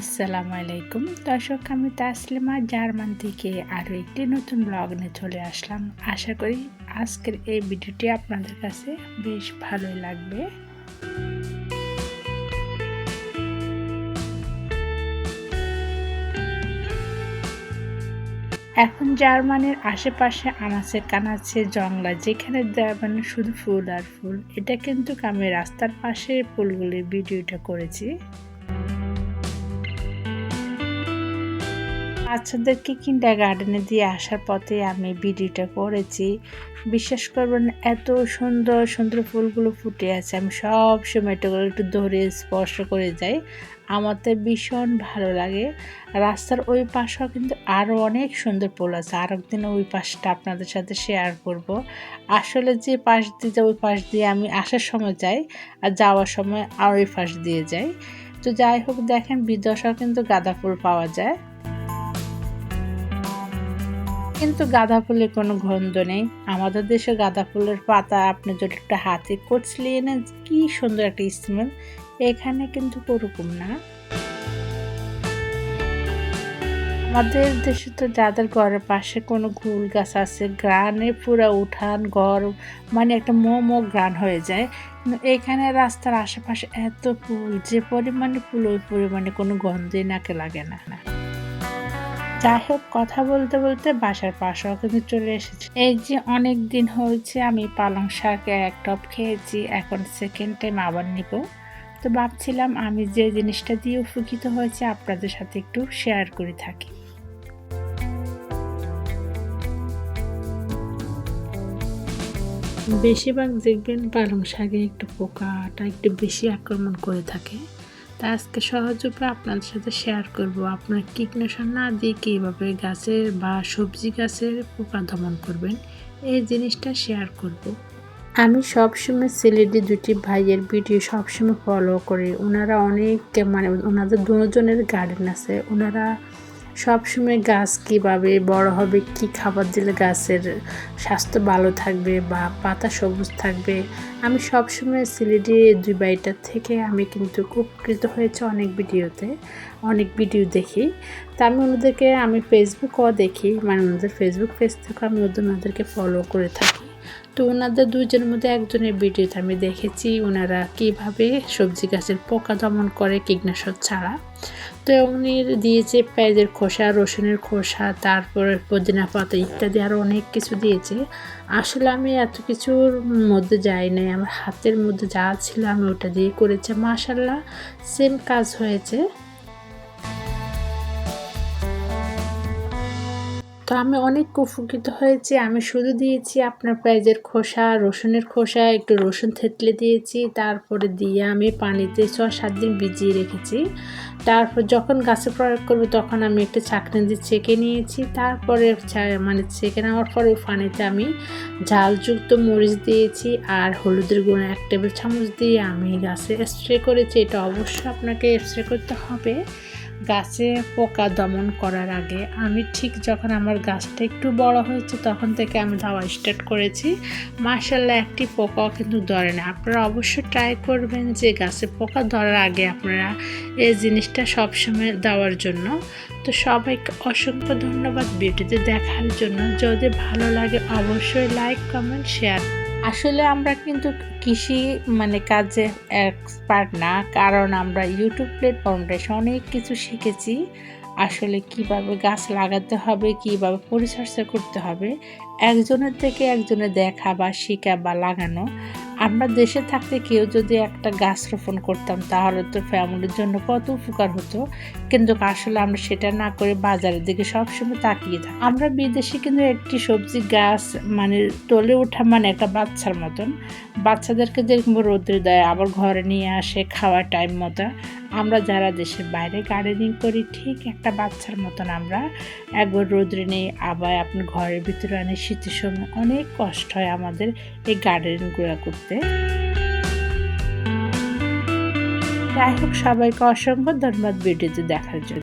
আসসালামু আলাইকুম। দর্শক, আমি তাসলিমা, জার্মান থেকে আরও একটি নতুন ব্লগ নিয়ে চলে আসলাম। আশা করি আজকের এই ভিডিওটি আপনাদের কাছে বেশ ভালোই লাগবে। এখন জার্মানির আশেপাশে আনাচে কানাচে জংলা, যেখানে মানে শুধু ফুল আর ফুল। এটা কিন্তু আমি রাস্তার পাশে ফুলগুলির ভিডিওটা করেছি। বাচ্চাদেরকে কিন্ডার গার্ডেনে দিয়ে আসার পথে আমি ভিডিওটা করেছি। বিশ্বাস করবেন, এত সুন্দর সুন্দর ফুলগুলো ফুটে আছে। আমি সব সময় এটাগুলো একটু ধরে স্পর্শ করে যাই। আমার তো ভীষণ ভালো লাগে। রাস্তার ওই পাশেও কিন্তু আরও অনেক সুন্দর ফুল আছে। আর একদিন ওই পাশটা আপনাদের সাথে শেয়ার করব। আসলে যে পাশ দিয়ে ওই পাশ দিয়ে আমি আসার সময় যাই আর যাওয়ার সময় আর ওই পাশ দিয়ে যাই। তো যাই হোক, দেখেন বিদশাও কিন্তু গাঁদা ফুল পাওয়া যায়। কিন্তু গাঁদা ফুলের কোনো গন্ধ নেই। আমাদের দেশে গাঁদা ফুলের পাতা আপনি যদি একটা হাতে কচলিয়ে নেন কি সুন্দর একটা স্মেল এখানে কিন্তু ওরকম না। আমাদের দেশে তো যাদের ঘরের পাশে কোনো ফুল গাছ আছে, গ্রানে পুরো উঠান, ঘর মানে একটা মোমো গ্রান হয়ে যায়। এখানে রাস্তার আশেপাশে এত ফুল, যে পরিমাণে ফুল ওই পরিমাণে কোনো গন্ধই নাকে লাগে না না। যাই হোক কথা বলতে বলতে বাসার পাশেও কিন্তু চলে এসেছে। এই যে অনেক দিন হয়েছে, আমি পালং শাক এক টপ খেয়েছি, এখন সেকেন্ড টাইম আবার নিব। তো ভাবছিলাম আমি যে জিনিসটা দিয়ে উপকৃত হয়েছে, আপনাদের সাথে একটু শেয়ার করে থাকি। বেশিরভাগ দেখবেন পালং শাকে একটু পোকাটা একটু বেশি আক্রমণ করে থাকে। তা আজকে সহজ উপায় আপনাদের সাথে শেয়ার করব। আপনার কীটনাশক না দিয়ে কীভাবে গাছের বা সবজি গাছের পোকা দমন করবেন, এই জিনিসটা শেয়ার করব। আমি সবসময় সিলেটি দুটি ভাইয়ের ভিডিও সবসময় ফলো করি। ওনারা অনেক মানে ওনাদের দুজনের গার্ডেন আছে। ওনারা সবসময় গাছ কীভাবে বড় হবে, কি খাবার দিলে গাছের স্বাস্থ্য ভালো থাকবে বা পাতা সবুজ থাকবে, আমি সবসময় সিলেটি দুই বাড়িটার থেকে আমি কিন্তু উপকৃত হয়েছে অনেক ভিডিওতে, অনেক ভিডিও দেখি। তা আমি ওনাদেরকে, আমি ফেসবুকও দেখি মানে ওনাদের ফেসবুক পেজ থেকে আমি ওদের, ওনাদেরকে ফলো করে থাকি। তো ওনাদের দুইজনের মধ্যে একজনের ভিডিওতে আমি দেখেছি, ওনারা কীভাবে সবজি গাছের পোকা দমন করে কীটনাশক ছাড়া। তো উনি দিয়েছে পেঁয়াজের খোসা, রসুনের খোসা, তারপরে পুদিনা পাতা ইত্যাদি আরও অনেক কিছু দিয়েছে। আসলে আমি এত কিছুর মধ্যে যাই নাই, আমার হাতের মধ্যে যা ছিল আমি ওটা দিয়ে করেছি। মাশাল্লাহ সেম কাজ হয়েছে। তো আমি অনেক উপকৃত হয়েছি। আমি শুধু দিয়েছি আপনার পেঁয়াজের খোসা, রসুনের খোসা, একটু রসুন থেতলে দিয়েছি, তারপরে দিয়ে আমি পানিতে ছ সাত দিন ভিজিয়ে রেখেছি। তারপর যখন গাছে প্রয়োগ করব তখন আমি একটা চাকনি দিয়ে ছেঁকে নিয়েছি। তারপরে মানে ছেঁকে নেওয়ার পরে পানিতে আমি ঝালযুক্ত মরিচ দিয়েছি আর হলুদের গুঁড়ো এক টেবিল চামচ দিয়ে আমি গাছে স্প্রে করেছি। এটা অবশ্যই আপনাকে স্প্রে করতে হবে। গাছে পোকা দমন করার আগে আমি ঠিক যখন আমার গাছটা একটু বড় হয়েছে তখন থেকে আমি দেওয়া স্টার্ট করেছি। মার্শাল্লাহ একটি পোকাও কিন্তু ধরে না। আপনারা অবশ্যই ট্রাই করবেন যে গাছে পোকা ধরার আগে আপনারা এই জিনিসটা সবসময় দেওয়ার জন্য। তো সবাইকে অসংখ্য ধন্যবাদ ভিডিওতে দেখার জন্য। যদি ভালো লাগে অবশ্যই লাইক কমেন্ট শেয়ার আসলে আমরা কিন্তু কৃষি মানে কাজে এক্সপার্ট না, কারণ আমরা ইউটিউব প্ল্যাটফর্মটা অনেক কিছু শিখেছি। আসলে কীভাবে গাছ লাগাতে হবে, কীভাবে পরিচর্যা করতে হবে, একজনের থেকে একজনের দেখা বা শিখা বা লাগানো। আমরা দেশে থাকতে কেউ যদি একটা গাছ রোপণ করতাম, তাহলে তো ফ্যামিলির জন্য কত উপকার হতো। কিন্তু আসলে আমরা সেটা না করে বাজারের দিকে সবসময় তাকিয়ে থাকি। আমরা বিদেশে কিন্তু একটি সবজি গাছ মানে তলে ওঠা মানে একটা বাচ্চার মতন। বাচ্চাদেরকে যেরকম রোদ্রে দেয়, আবার ঘরে নিয়ে আসে, খাওয়ার টাইম মতো। আমরা যারা দেশের বাইরে গার্ডেনিং করি, ঠিক একটা বাচ্চার মতন আমরা একবার রোদ্রে নেই, আবার আপনার ঘরের ভিতরে আনে, শীতের সময় অনেক কষ্ট হয় আমাদের এই গার্ডেনিংগুলো করতে। যাই হোক, সবাইকে অসংখ্য ধন্যবাদ ভিডিওতে দেখার জন্য।